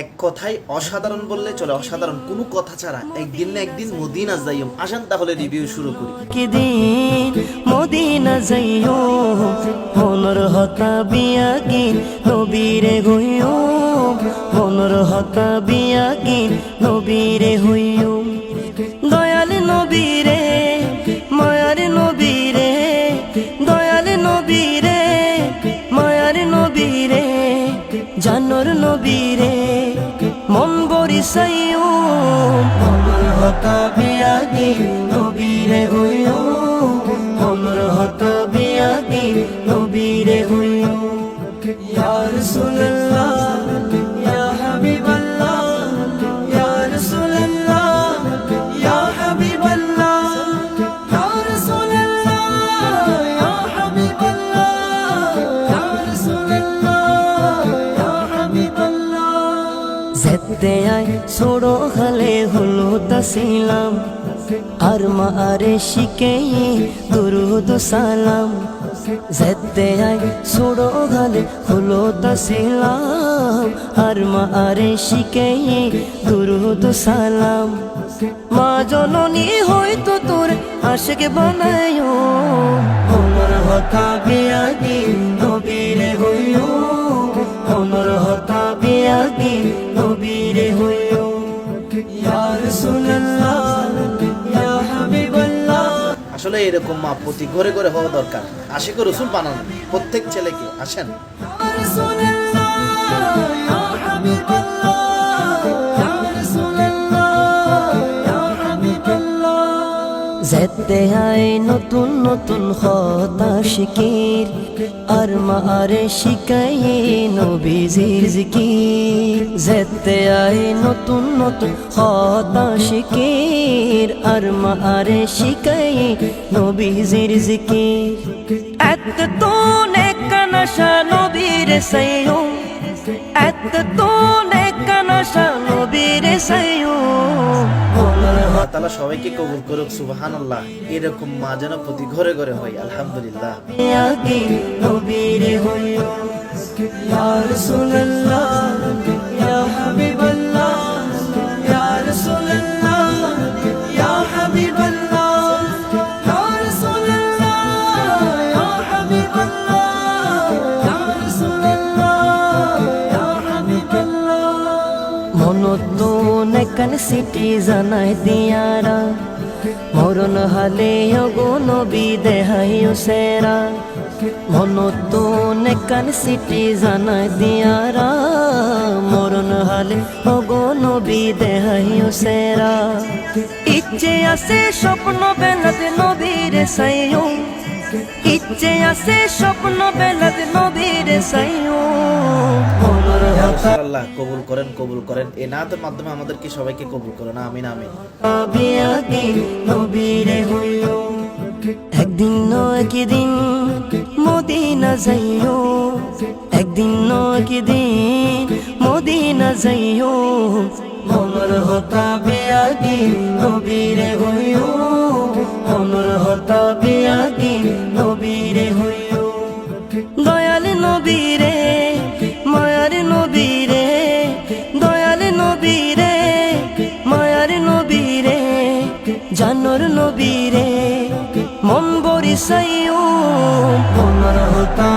এক কথায় অসাধারণ বললে চলে। অসাধারণ কোনো কথা ছাড়া একদিন না একদিন মদিনা যাইম আসেন তাহলে রিভিউ শুরু করি। দিন মদিনা যাইও মনৰ হতা বিয়া গীত নবীৰে গৈও মনৰ হতা বিয়া গীত নবীৰে হৈও দয়াল নবীৰে মায়াৰ নবীৰে দয়াল নবীৰে মায়াৰ নবীৰে জানৰ নবীৰে বৰি চাইও মনৰ হতা বিয়া গীত নবীৰে হৈও মনৰ যেতে আই ছোড়ো খালে হলো তাসিলাম আর মা আরে শিখে দুরুদ সালাম যেতে আই ছোড়ো খালে হলো তাসিলাম আর মা আরে শিখে দুরুদ সালাম মা জননী হয়তো তোর আশেকে বানায়ো হতা বিয়া দিন নবীরে হইও আসলে এরকম মা প্রতি ঘরে ঘরে হওয়া দরকার। আশিক রসুল বানানো। প্রত্যেক ছেলেকে আসেন। যেতে আয় নতুন নতুন হতা শিকির আর মা আরে শিকাই নবীজির জিকির। যেতে আয় নতুন নতুন হতা শিকির আর মা আরে শিকাই নবীজির জিকির। এত তো নেকানাশা নবীর সাইয়ো এত তো নবীর আল্লাহ তালা সবাইকে কবুল করুক সুবাহান আল্লাহ এরকম মা যেন প্রতি ঘরে ঘরে হয় আলহামদুলিল্লাহ। নবীর নবীরে হইও ইয়া রাসূলুল্লাহ। নেকান সিটি জানাই দিয়ারা। মরণ হালে অগো নবী দেহাইও সেরা মনত নেকান সিটি জানাই দিয়ারা। মরণ হালে অগো নবী দেহাইও সেরা ইচ্ছে আছে স্বপ্ন বেলাতে নবীর সাইও ইচ্ছে আছে স্বপ্ন বেলাতে নবীর সাইও আল্লাহ কবুল করেন কবুল করেন। এ নাতের মাধ্যমে আমাদেরকে সবাইকে কবুল করেন, আমিন আমিন। নবীরে একদিন মদিনা যাইও। একদিন নয় দিন মদিনা যাইও। মনের হতা নবীরে হইও, মনের হতা নবীরে হইও। দয়াল নবীরে জানর নবীরে মন বরিসাইও মনের হতা